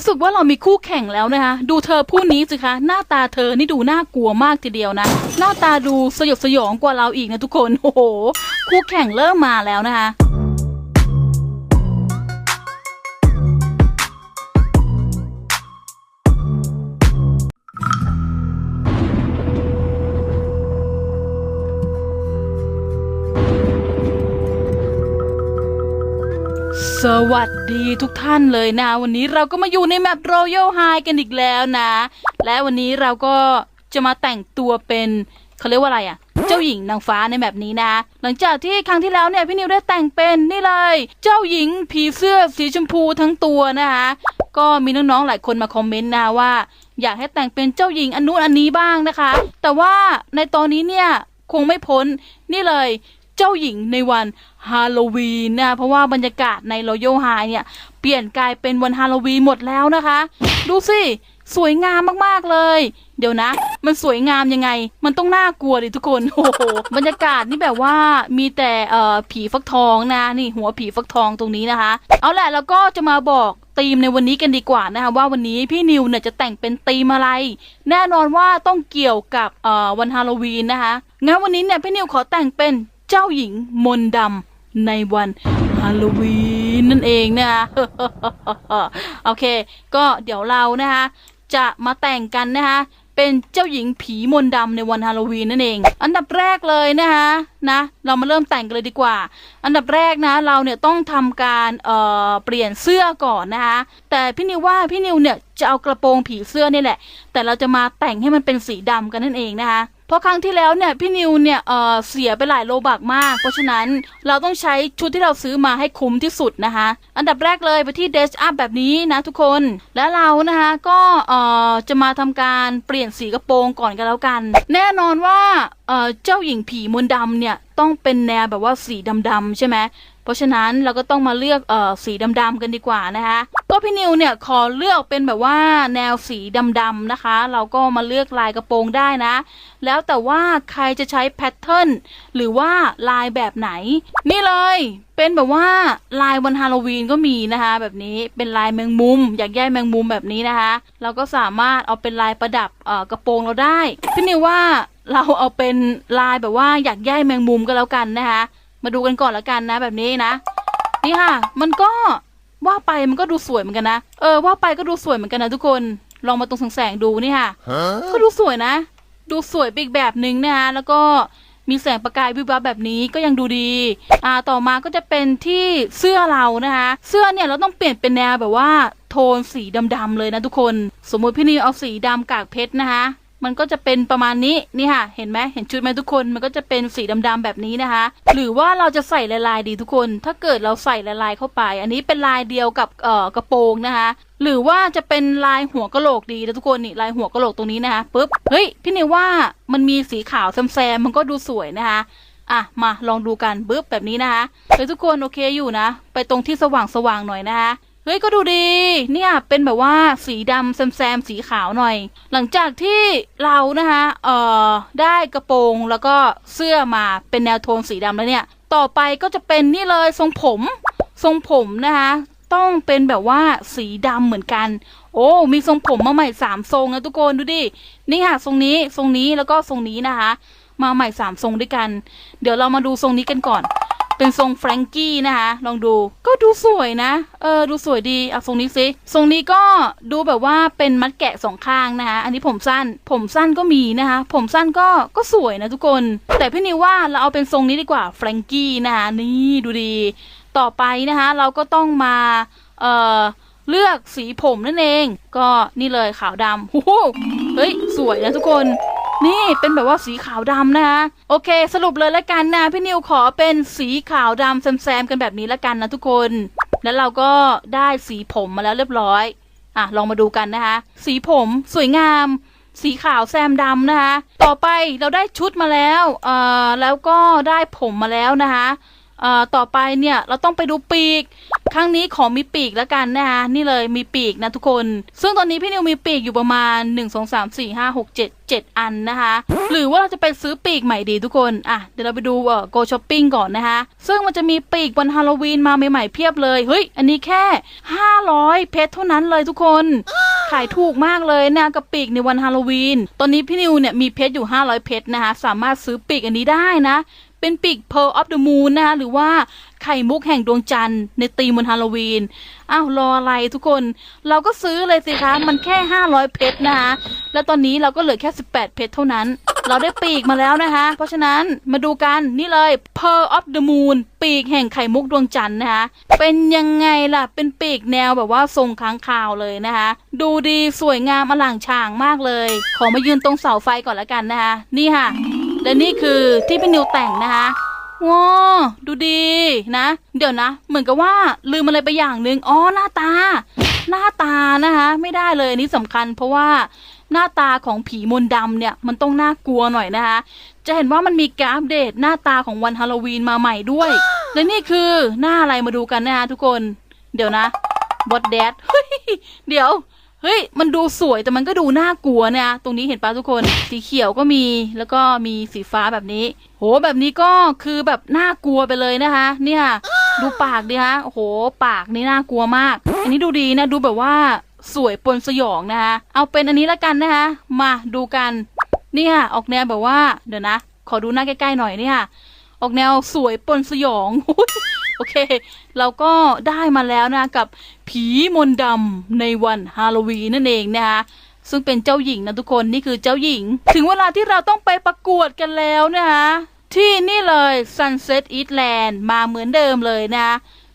รู้สึกว่าเรามีคู่แข่งแล้วนะคะ ดูเธอผู้นี้สิคะ หน้าตาเธอนี่ดูน่ากลัวมากทีเดียวนะ หน้าตาดูสยดสยองกว่าเราอีกนะทุกคน โอ้โห คู่แข่งเริ่มมาแล้วนะคะ สวัสดีทุกท่านเลยนะ วันนี้เราก็มาอยู่ในแมป Royal High กันอีกแล้วนะ และวันนี้เราก็จะมาแต่งตัวเป็นเขาเรียกว่าอะไรอะ่ะ เจ้าหญิงนางฟ้าในแบบนี้นะ หลังจากที่ครั้งที่แล้วเนี่ยพี่นิวได้แต่งเป็นนี่เลย เจ้าหญิงผีเสื้อสีชมพูทั้งตัวนะคะก็มีน้องๆหลายคนมาคอมเมนต์นะว่า อยากให้แต่งเป็นเจ้าหญิงอันนู้นอันนี้บ้างนะคะ แต่ว่าในตอนนี้เนี่ยคงไม่พ้นนี่เลย เจ้าหญิงในวันฮาโลวีนนะเพราะว่าบรรยากาศในรอยัลไฮเนี่ย เปลี่ยนกลายเป็นวันฮาโลวีนหมดแล้วนะคะ ดูสิสวยงามมากๆเลย เดี๋ยวนะ มันสวยงามยังไง มันต้องน่ากลัวดิทุกคนโอ้โหบรรยากาศนี่แบบว่ามีแต่เอ่อผีฟักทองนะนี่หัวผีฟักทองตรงนี้นะคะ เอาแหละแล้วก็จะมาบอกธีมในวันนี้กันดีกว่านะคะว่าวันนี้พี่นิวเนี่ยจะแต่งเป็นธีมอะไร แน่นอนว่าต้องเกี่ยวกับเอ่อวันฮาโลวีนนะคะงั้นวันนี้เนี่ยพี่นิวขอแต่งเป็น เจ้าหญิงมนดำในวันฮาโลวีนนั่นเองนะคะโอเค ก็เดี๋ยวเรานะคะจะมาแต่งกันนะคะเป็นเจ้าหญิงผีมนดำในวันฮาโลวีนนั่นเอง อันดับแรกเลยนะคะนะเรามาเริ่มแต่งกันเลยดีกว่า อันดับแรกนะเราเนี่ยต้องทำการเอ่อเปลี่ยนเสื้อก่อนนะคะแต่พี่นิวว่าพี่นิวเนี่ยจะเอากระโปรงผีเสื้อนี่แหละ แต่เราจะมาแต่งให้มันเป็นสีดำกันนั่นเองนะคะ เพราะครั้งที่แล้วเนี่ยพี่นิวเนี่ยเออเสียไปหลายโลบักมาก เพราะฉะนั้นเราต้องใช้ชุดที่เราซื้อมาให้คุ้มที่สุดนะคะ อันดับแรกเลยไปที่เดชอัพแบบนี้นะทุกคน และเรานะคะก็เออจะมาทำการเปลี่ยนสีกระโปรงก่อนกันแล้วกัน แน่นอนว่าเออเจ้าหญิงผีมนต์ดำเนี่ย ต้องเป็นแนวแบบว่าสีดำๆใช่ไหมเพราะฉะนั้นเราก็ต้องมาเลือกเอ่อสีดำๆกันดีกว่านะคะก็พี่นิวเนี่ยขอเลือกเป็นแบบว่าแนวสีดำๆนะคะ เราก็มาเลือกลายกระโปรงได้นะ แล้วแต่ว่าใครจะใช้แพทเทิร์นหรือว่าลายแบบไหน นี่เลยเป็นแบบว่าลายวันฮาโลวีนก็มีนะคะ แบบนี้เป็นลายแมงมุม อยากแย่แมงมุมแบบนี้นะคะ เราก็สามารถเอาเป็นลายประดับกระโปรงเราได้พี่นิวว่า เราเอาเป็นลายแบบว่าอยากแย่แมงมุมก็แล้วกันนะคะ มาดูกันก่อนแล้วกันนะ แบบนี้นะ นี่ค่ะ มันก็ว่าไปมันก็ดูสวยเหมือนกันนะเออว่าไปก็ดูสวยเหมือนกันนะทุกคนลองมาตรงแสงๆดูนี่ค่ะ ก็ดูสวยนะ ดูสวยไปอีกแบบหนึ่งนะคะแล้วก็มีแสงประกายวิบวับแบบนี้ก็ยังดูดี อ่า ต่อมาก็จะเป็นที่เสื้อเรานะคะ เสื้อเนี่ยเราต้องเปลี่ยนเป็นแนวแบบว่า โทนสีดำๆเลยนะทุกคน สมมุติพี่นิวเอาสีดำกากเพชรนะคะ มันก็จะเป็นประมาณนี้นี่ค่ะ เห็นไหมเห็นชุดไหมทุกคนมันก็จะเป็นสีดำๆแบบนี้นะคะ หรือว่าเราจะใส่ลายๆดีทุกคน ถ้าเกิดเราใส่ลายๆเข้าไป อันนี้เป็นลายเดียวกับเอ่อกระโปรงนะคะ หรือว่าจะเป็นลายหัวกะโหลกดีนะทุกคนนี่ลายหัวกะโหลกตรงนี้นะคะปุ๊บเฮ้ยพี่นิวว่ามันมีสีขาวแซมๆมันก็ดูสวยนะคะอะมาลองดูกันปึ๊บแบบนี้นะคะเฮ้ยทุกคนโอเคอยู่นะ ไปตรงที่สว่างๆหน่อยนะคะ ฮ้ยก็ดูดี เนี่ยเป็นแบบว่าสีดำแซมๆสีขาวหน่อย หลังจากที่เรานะคะเอ่อได้กระโปรงแล้วก็เสื้อมาเป็นแนวโทนสีดำแล้วเนี่ย ต่อไปก็จะเป็นนี่เลยทรงผม ทรงผมนะคะต้องเป็นแบบว่าสีดำเหมือนกัน โอ้ มีทรงผมมาใหม่สามทรงนะทุกคนดูดิ นี่ค่ะทรงนี้ทรงนี้แล้วก็ทรงนี้นะคะ มาใหม่สามทรงด้วยกัน เดี๋ยวเรามาดูทรงนี้กันก่อน เป็นทรงแฟรงกี้นะคะ ลองดูก็ดูสวยนะ เออ ดูสวยดีเอาทรงนี้สิทรงนี้ก็ดูแบบว่าเป็นมัดแกะสองข้างนะคะ อันนี้ผมสั้น ผมสั้นก็มีนะคะ ผมสั้นก็ก็สวยนะทุกคน แต่พี่นิวว่าเราเอาเป็นทรงนี้ดีกว่าแฟรงกี้นะคะนี่ดูดี ต่อไปนะคะ เราก็ต้องมา เอ่อเลือกสีผมนั่นเอง ก็นี่เลยขาวดำหูหูเฮ้ย สวยนะทุกคน นี่เป็นแบบว่าสีขาวดำนะคะโอเค สรุปเลยละกันนะพี่นิวขอเป็นสีขาวดำแซมๆกันแบบนี้ละกันนะทุกคน แล้วเราก็ได้สีผมมาแล้วเรียบร้อยอะลองมาดูกันนะคะ สีผมสวยงาม สีขาวแซมดำนะคะ ต่อไปเราได้ชุดมาแล้วเอ่อแล้วก็ได้ผมมาแล้วนะคะ ต่อไปเนี่ยเราต้องไปดูปีก ครั้งนี้ขอมีปีกแล้วกันนะคะนี่เลยมีปีกนะทุกคน ซึ่งตอนนี้พี่นิวมีปีกอยู่ประมาณ 1 2 3 4 5 6 7 7 อันนะคะ หรือว่าเราจะไปซื้อปีกใหม่ดีทุกคน อะเดี๋ยวเราไปดูเอ่อ go shopping ก่อนนะคะ ซึ่งมันจะมีปีกวันฮาโลวีนมาใหม่ๆเพียบเลย เฮ้ย อันนี้แค่ 500 เพชรเท่านั้นเลยทุกคนขายถูกมากเลยนะกับปีกในวันฮาโลวีน ตอนนี้พี่นิวเนี่ยมีเพชรอยู่ 500 เพชรนะคะ สามารถซื้อปีกอันนี้ได้นะ เป็นปีก Pearl of the Moon นะคะหรือว่าไข่มุกแห่งดวงจันทร์ในตีมวันฮาโลวีน อ้าว รออะไรทุกคน เราก็ซื้อเลยสิคะ มันแค่ 500 เพชรนะคะ แล้วตอนนี้เราก็เหลือแค่ 18 เพชรเท่านั้น เราได้ปีกมาแล้วนะคะ เพราะฉะนั้นมาดูกันนี่เลย Pearl of the Moon ปีกแห่งไข่มุกดวงจันทร์นะคะ เป็นยังไงล่ะ เป็นปีกแนวแบบว่าทรงค้างคาวเลยนะคะ ดูดีสวยงามอล่างฉ่างมากเลย ขอมายืนตรงเสาไฟก่อนละกันนะคะ นี่ค่ะ และนี่คือที่พี่นิวแต่งนะคะว้าดูดีนะ เดี๋ยวนะ เหมือนกับว่าลืมอะไรไปอย่างหนึ่งอ๋อหน้าตา หน้าตานะคะ ไม่ได้เลยอันนี้สำคัญ เพราะว่าหน้าตาของผีมนต์ดำเนี่ย มันต้องน่ากลัวหน่อยนะคะ จะเห็นว่ามันมีการอัปเดตหน้าตาของวันฮาโลวีนมาใหม่ด้วย และนี่คือหน้าอะไรมาดูกันนะคะทุกคน เดี๋ยวนะบอดแดดเฮ้ยเดี๋ยว เฮ้ย มันดูสวยแต่มันก็ดูน่ากลัวเนี่ยตรงนี้เห็นปะทุกคน สีเขียวก็มี แล้วก็มีสีฟ้าแบบนี้ โห แบบนี้ก็คือแบบน่ากลัวไปเลยนะคะ เนี่ย ดูปากดิฮะโอ้โห ปากนี่น่ากลัวมาก อันนี้ดูดีนะ ดูแบบว่าสวยปนสยองนะคะ เอาเป็นอันนี้ละกันนะคะ มาดูกัน เนี่ย ออกแนวแบบว่า เดี๋ยวนะ ขอดูหน้าใกล้ๆหน่อยเนี่ย ออกแนวสวยปนสยอง โอเค เราก็ได้มาแล้วนะกับผีมนต์ดำในวันฮาโลวีนนั่นเองนะคะซึ่งเป็นเจ้าหญิงนะทุกคนนี่คือเจ้าหญิง ถึงเวลาที่เราต้องไปประกวดกันแล้วนะคะที่นี่เลย Sunset Eastland มาเหมือนเดิมเลยนะ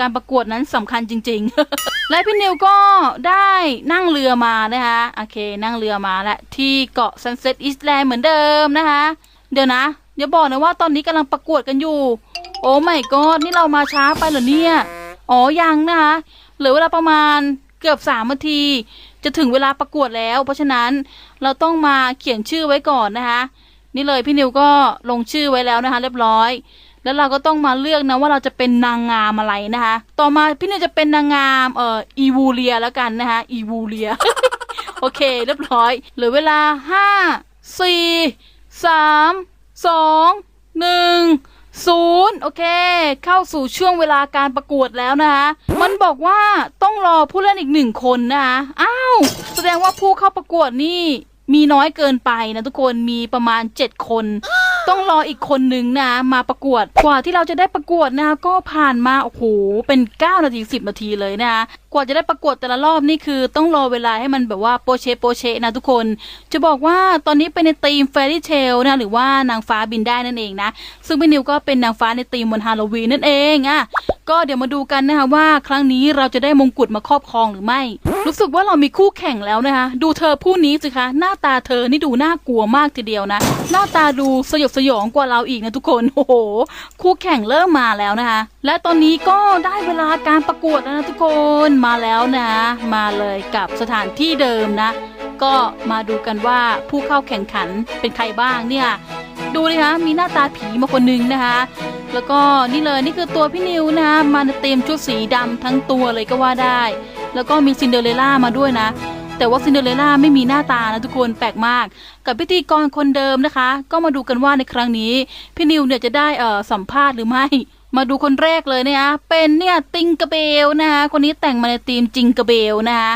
การประกวดนั้นสำคัญจริง ๆ และพี่นิวก็ได้นั่งเรือมานะคะโอเค นั่งเรือมาและที่เกาะ Sunset Eastland เหมือนเดิมนะคะ เดี๋ยวนะอย่าบอกนะว่าตอนนี้กำลังประกวดกันอยู่ โอ้ไม่กอดนี่เรามาช้าไปเหรอเนี่ย อ๋อยังนะคะ เหลือเวลาประมาณเกือบสามนาที จะถึงเวลาประกวดแล้ว เพราะฉะนั้นเราต้องมาเขียนชื่อไว้ก่อนนะคะ นี่เลยพี่นิวก็ลงชื่อไว้แล้วนะคะ เรียบร้อย แล้วเราก็ต้องมาเลือกนะว่าเราจะเป็นนางงามอะไรนะคะ ต่อมาพี่นิวจะเป็นนางงามเอ่ออีวูเลียแล้วกันนะคะอีวูเลีย โอเค เรียบร้อย เหลือเวลาห้าสี่สามสองหนึ่ง ศูนย์โอเค เข้าสู่ช่วงเวลาการประกวดแล้วนะคะมันบอกว่าต้องรอผู้เล่นอีกหนึ่งคนนะคะอ้าว แสดงว่าผู้เข้าประกวดนี่ มีน้อยเกินไปนะทุกคนมีประมาณ 7 คน ต้องรออีกคนนึงนะมาประกวดกว่าที่เราจะได้ประกวดนะก็ผ่านมาโอ้โหเป็น 9 นาที 10 นาทีเลยนะกว่าจะได้ประกวดแต่ละรอบนี่คือ ต้องรอเวลาให้มันแบบว่าโปเชโปเชนะทุกคน จะบอกว่าตอนนี้เป็นในธีม Fairy Tale นะหรือว่านางฟ้าบินได้นั่นเองนะ ซึ่งพี่นิวก็เป็นนางฟ้าในธีมวันฮาโลวีนนั่นเองอะก็เดี๋ยวมาดูกันนะคะว่า ครั้งนี้เราจะได้มงกุฎมาครอบครองหรือไม่ รู้สึกว่าเรามีคู่แข่งแล้วนะคะ ดูเธอผู้นี้สิคะ หน้าตาเธอนี่ดูน่ากลัวมากทีเดียวนะ หน้าตาดูสยดสยองกว่าเราอีกนะทุกคน โอ้โห คู่แข่งเริ่มมาแล้วนะคะ และตอนนี้ก็ได้เวลาการประกวดแล้วนะทุกคน มาแล้วนะ มาเลยกับสถานที่เดิมนะ ก็มาดูกันว่าผู้เข้าแข่งขันเป็นใครบ้างเนี่ย ดูเลยคะมีหน้าตาผีมาคนหนึงนะคะแล้วก็นี่เลยนี่คือตัวพี่นิวนะคะมาเต็มชุดสีดำทั้งตัวเลยก็ว่าได้ แล้วก็มีซินเดอเรลล่ามาด้วยนะ แต่ว่าซินเดอเรลล่าไม่มีหน้าตานะทุกคนแปลกมาก กับพิธีกรคนเดิมนะคะ ก็มาดูกันว่าในครั้งนี้ พี่นิวเนี่ยจะได้เอ่อสัมภาษณ์หรือไม่ มาดูคนแรกเลยนะคะเป็นเนี่ยติงกระเบลนะคะคนนี้แต่งมาในธีมจิงกระเบลนะคะ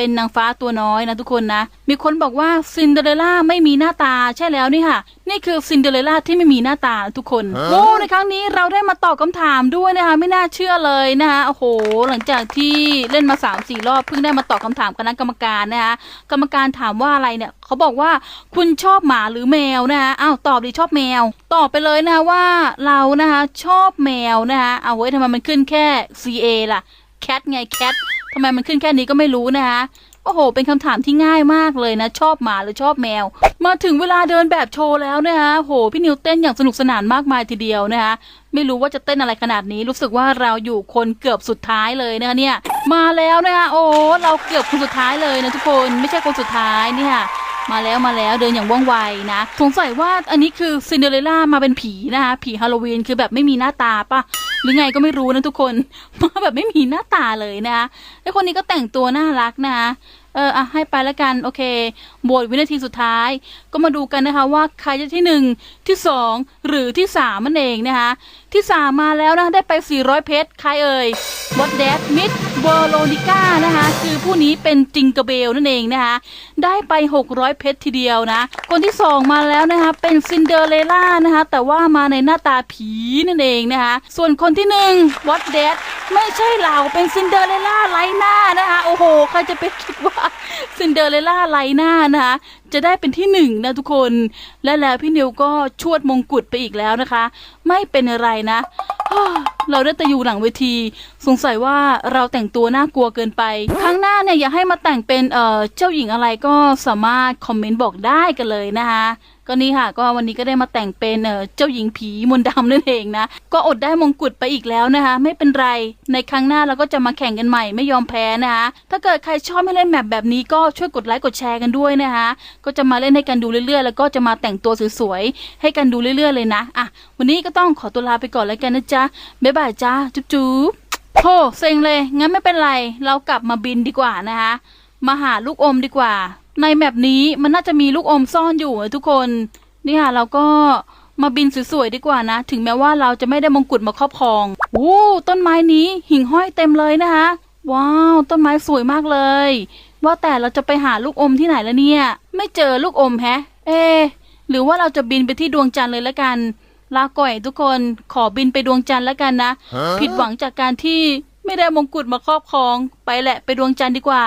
เป็นนางฟ้าตัวน้อยนะทุกคนนะ มีคนบอกว่าซินเดอเรลล่าไม่มีหน้าตาใช่แล้วนี่ค่ะ นี่คือซินเดอเรลล่าที่ไม่มีหน้าตาทุกคนโอ้ในครั้งนี้เราได้มาตอบคำถามด้วยนะคะ ไม่น่าเชื่อเลยนะคะโอ้โห หลังจากที่เล่นมา3ามสี่รอบเพิ่งได้มาตอบคำถามคณะกรรมการนะคะกรรมการถามว่าอะไรเนี่ยเขาบอกว่าคุณชอบหมาหรือแมวนะคะอ้าวตอบดีชอบแมว ตอบไปเลยนะคะว่าเรานะคะชอบแมวนะคะเอาไว้ยทำไมมันขึ้นแค่ CA ล่ะแคทไงแคท ทำไมมันขึ้นแค่นี้ก็ไม่รู้นะคะโอ้โห เป็นคำถามที่ง่ายมากเลยนะ ชอบหมาหรือชอบแมว มาถึงเวลาเดินแบบโชว์แล้วนะคะโห พี่นิวเต้นอย่างสนุกสนานมากมายทีเดียวนะคะไม่รู้ว่าจะเต้นอะไรขนาดนี้ รู้สึกว่าเราอยู่คนเกือบสุดท้ายเลยนะคะเนี่ย มาแล้วนะคะโอ้เราเกือบคนสุดท้ายเลยนะทุกคน ไม่ใช่คนสุดท้ายเนี่ย มาแล้วมาแล้วเดินอย่างว่องไวนะสงสัยว่าอันนี้คือซินเดอเรลล่ามาเป็นผีนะคะผีฮาโลวีนคือแบบไม่มีหน้าตาปะหรือไงก็ไม่รู้นะทุกคนมาแบบไม่มีหน้าตาเลยนะคะแล้วคนนี้ก็แต่งตัวน่ารักนะคะ เอออะให้ไปแล้วกันโอเคโหวตวินาทีสุดท้าย ก็มาดูกันนะคะว่าใครจะที่หนึ่งที่สองหรือที่สามมันเองนะคะที่สามมาแล้วนะได้ไป 400 เพชรใครเอ่ยวอดแดดมิดเวอร์โลนิก้านะคะคือผู้นี้เป็นจิงกระเบลนั่นเองนะคะได้ไป 600 เพชรทีเดียวนะคนที่สองมาแล้วนะคะเป็นซินเดอเรล่านะคะแต่ว่ามาในหน้าตาผีนั่นเองนะคะส่วนคนที่หนึ่งวอดแดด ไม่ใช่เราเป็นซินเดอเรลล่าไร้หน้านะคะ โอ้โห ใครจะไปคิดว่า ซินเดอเรล่าไร้หน้านะคะจะได้เป็นที่หนึ่งนะทุกคน และแล้วพี่นิวก็ชวดมงกุฎไปอีกแล้วนะคะ ไม่เป็นอะไรนะ เราได้แต่อยู่หลังเวที สงสัยว่าเราแต่งตัวน่ากลัวเกินไป ครั้งหน้าเนี่ยอยากให้มาแต่งเป็นเอ่อเจ้าหญิงอะไรก็สามารถคอมเมนต์บอกได้กันเลยนะคะก็นี่ค่ะก็วันนี้ก็ได้มาแต่งเป็นเออเจ้าหญิงผีมนดำนั่นเองนะ ก็อดได้มงกุฎไปอีกแล้วนะคะ ไม่เป็นไรในครั้งหน้าเราก็จะมาแข่งกันใหม่ไม่ยอมแพ้นะคะ ถ้าเกิดใครชอบให้เล่นแมปแบบนี้ก็ช่วยกดไลค์กดแชร์กันด้วยนะคะ ก็จะมาเล่นให้กันดูเรื่อยๆ แล้วก็จะมาแต่งตัวสวยๆให้กันดูเรื่อยๆเลยนะอะวันนี้ก็ต้องขอตัวลาไปก่อนแล้วกันนะจ๊ะบ๊ายบายจ้าจุ๊บจุ๊บโธ่เซ็งเลยงั้นไม่เป็นไรเรากลับมาบินดีกว่านะคะมาหาลูกอมดีกว่า ในแมปนี้มันน่าจะมีลูกอมซ่อนอยู่ทุกคนนี่ค่ะเราก็มาบินสวยๆดีกว่านะ ถึงแม้ว่าเราจะไม่ได้มงกุฎมาครอบครองโอ้ต้นไม้นี้หิ่งห้อยเต็มเลยนะคะ ว้าว ต้นไม้สวยมากเลย ว่าแต่เราจะไปหาลูกอมที่ไหนแล้วเนี่ย ไม่เจอลูกอมแฮะ เอะหรือว่าเราจะบินไปที่ดวงจันทร์เลยละกัน ลาก่อยทุกคน ขอบินไปดวงจันทร์แล้วกันนะ ผิดหวังจากการที่ไม่ได้มงกุฎมาครอบครอง ไปแหละไปดวงจันทร์ดีกว่า